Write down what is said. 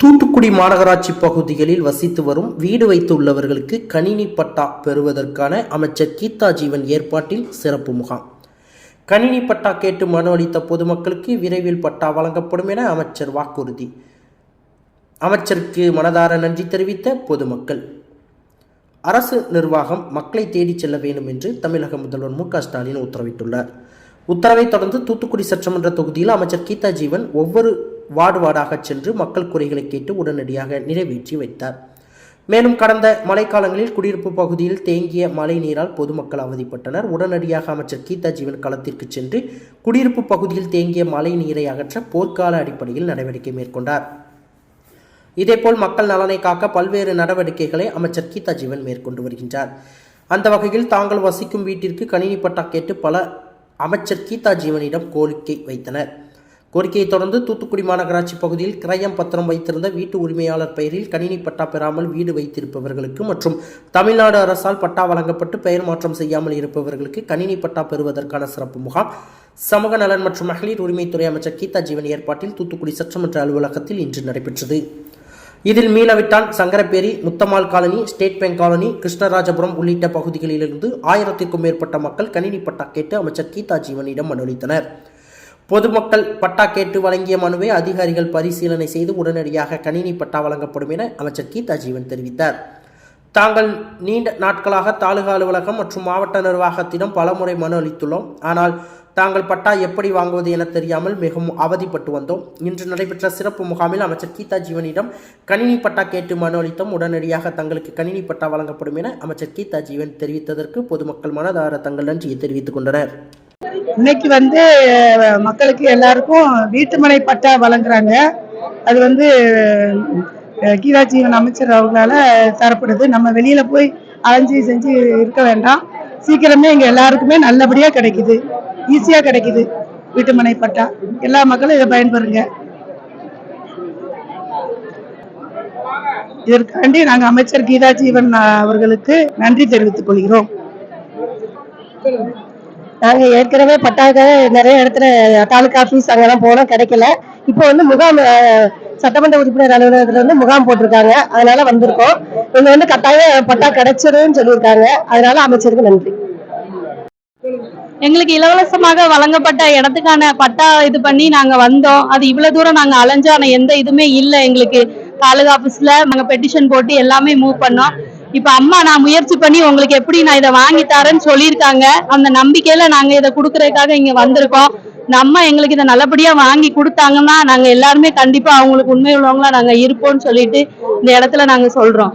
தூத்துக்குடி மாநகராட்சி பகுதிகளில் வசித்து வரும் வீடு வைத்துள்ளவர்களுக்கு கணினி பட்டா பெறுவதற்கான அமைச்சர் கீதா ஜீவன் ஏற்பாட்டில் சிறப்பு முகாம். கணினி பட்டா கேட்டு மனு அளித்த பொதுமக்களுக்கு விரைவில் பட்டா வழங்கப்படும் என அமைச்சர் வாக்குறுதி. அமைச்சருக்கு மனதார நன்றி தெரிவித்த பொதுமக்கள். அரசு நிர்வாகம் மக்களை தேடிச் செல்ல வேண்டும் என்று தமிழக முதல்வர் மு ஸ்டாலின் உத்தரவிட்டுள்ளார். உத்தரவைத் தொடர்ந்து தூத்துக்குடி சட்டமன்ற தொகுதியில் அமைச்சர் கீதா ஜீவன் ஒவ்வொரு வார்டு வார்டாக சென்று மக்கள் குறைகளை கேட்டு உடனடியாக நிறைவேற்றி வைத்தார். மேலும் கடந்த மழைக்காலங்களில் குடியிருப்பு பகுதியில் தேங்கிய மழை நீரால் பொதுமக்கள் அவதிப்பட்டனர். உடனடியாக அமைச்சர் கீதா ஜீவன் களத்திற்கு சென்று குடியிருப்பு பகுதியில் தேங்கிய மழை நீரை அகற்ற போர்க்கால அடிப்படையில் நடவடிக்கை மேற்கொண்டார். இதேபோல் மக்கள் நலனை காக்க பல்வேறு நடவடிக்கைகளை அமைச்சர் கீதா ஜீவன் மேற்கொண்டு வருகின்றார். அந்த வகையில் தாங்கள் வசிக்கும் வீட்டிற்கு கணினி பட்டா கேட்டு பல அமைச்சர் கீதா ஜீவனிடம் கோரிக்கை வைத்தனர். கோரிக்கையை தொடர்ந்து தூத்துக்குடி மாநகராட்சி பகுதியில் கிரயம் பத்திரம் வைத்திருந்த வீட்டு உரிமையாளர் பெயரில் கணினி பட்டா பெறாமல் வீடு வைத்திருப்பவர்களுக்கு மற்றும் தமிழ்நாடு அரசால் பட்டா வழங்கப்பட்டு பெயர் மாற்றம் செய்யாமல் இருப்பவர்களுக்கு கணினி பட்டா பெறுவதற்கான சிறப்பு முகாம். சமூக நலன் மற்றும் மகளிர் உரிமைத்துறை அமைச்சர் கீதா ஜீவன் ஏற்பாட்டில் தூத்துக்குடி சட்டமன்ற அலுவலகத்தில் இன்று நடைபெற்றது. இதில் Meenavittan Sankarapperi Muthammal colony state bank colony Krishnarajapuram உள்ளிட்ட பகுதிகளிலிருந்து ஆயிரத்திற்கும் மேற்பட்ட மக்கள் கணினி பட்டா கேட்டு அமைச்சர் கீதா ஜீவனிடம் மனு பொதுமக்கள் பட்டா கேட்டு வழங்கிய மனுவை அதிகாரிகள் பரிசீலனை செய்து உடனடியாக கணினி பட்டா வழங்கப்படும் என அமைச்சர் கீதா ஜீவன் தெரிவித்தார். தாங்கள் நீண்ட நாட்களாக தாலுகா அலுவலகம் மற்றும் மாவட்ட நிர்வாகத்திடம் பலமுறை மனு அளித்துள்ளோம். ஆனால் தாங்கள் பட்டா எப்படி வாங்குவது என தெரியாமல் மிகவும் அவதிப்பட்டு வந்தோம். இன்று நடைபெற்ற சிறப்பு முகாமில் அமைச்சர் கீதா ஜீவனிடம் கணினி பட்டா கேட்டு மனு அளித்தோம். உடனடியாக தங்களுக்கு கணினி பட்டா வழங்கப்படும் என அமைச்சர் கீதா ஜீவன் தெரிவித்ததற்கு பொதுமக்கள் மனதார தங்கள் நன்றியை தெரிவித்துக் கொண்டனர். இன்னைக்கு வந்து மக்களுக்கு எல்லாருக்கும் வீட்டுமனை பட்டா வழங்குறாங்க. அது வந்து கீதா ஜீவன் அமைச்சர் அவங்களால தரப்படுது. நம்ம வெளியில போய் அலைஞ்சி செஞ்சு இருக்க வேண்டாம். சீக்கிரமே இங்க எல்லாருக்குமே நல்லபடியா கிடைக்குது. ஈஸியா கிடைக்குது வீட்டுமனை பட்டா. எல்லா மக்களும் இதை பயன்பெறுங்க. இதற்காண்டி நாங்கள் அமைச்சர் கீதா ஜீவன் அவர்களுக்கு நன்றி தெரிவித்துக் கொள்கிறோம். நாங்க ஏற்கனவே பட்டாக்க நிறைய இடத்துல தாலுக்கா ஆபீஸ் அங்கெல்லாம் போனோம் கிடைக்கல. இப்போ வந்து முகாம் சட்டமன்ற உறுப்பினர் அலுவலகத்தில் வந்து முகாம் போட்டிருக்காங்க. அதனால வந்திருக்கோம். இங்க வந்து கட்டாயம் பட்டா கிடைச்சிருன்னு சொல்லியிருக்காங்க. அதனால அமைச்சருக்கு நன்றி. எங்களுக்கு இலவசமாக வழங்கப்பட்ட இடத்துக்கான பட்டா இது பண்ணி நாங்க வந்தோம். அது இவ்வளவு தூரம் நாங்க அலைஞ்சோம். ஆனா எந்த இதுவுமே இல்ல. எங்களுக்கு தாலுகா ஆபீஸ்ல நாங்க பெட்டிஷன் போட்டு எல்லாமே மூவ் பண்ணோம். இப்ப அம்மா நான் முயற்சி பண்ணி உங்களுக்கு எப்படி நான் இதை வாங்கி தரேன்னு சொல்லியிருக்காங்க. அந்த நம்பிக்கையில நாங்க இதை கொடுக்கறதுக்காக இங்க வந்திருக்கோம். இந்த அம்மா எங்களுக்கு இதை நல்லபடியா வாங்கி கொடுத்தாங்கன்னா நாங்க எல்லாருமே கண்டிப்பா அவங்களுக்கு உண்மை உள்ளவங்களா நாங்க இருப்போம்னு சொல்லிட்டு இந்த இடத்துல நாங்க சொல்றோம்.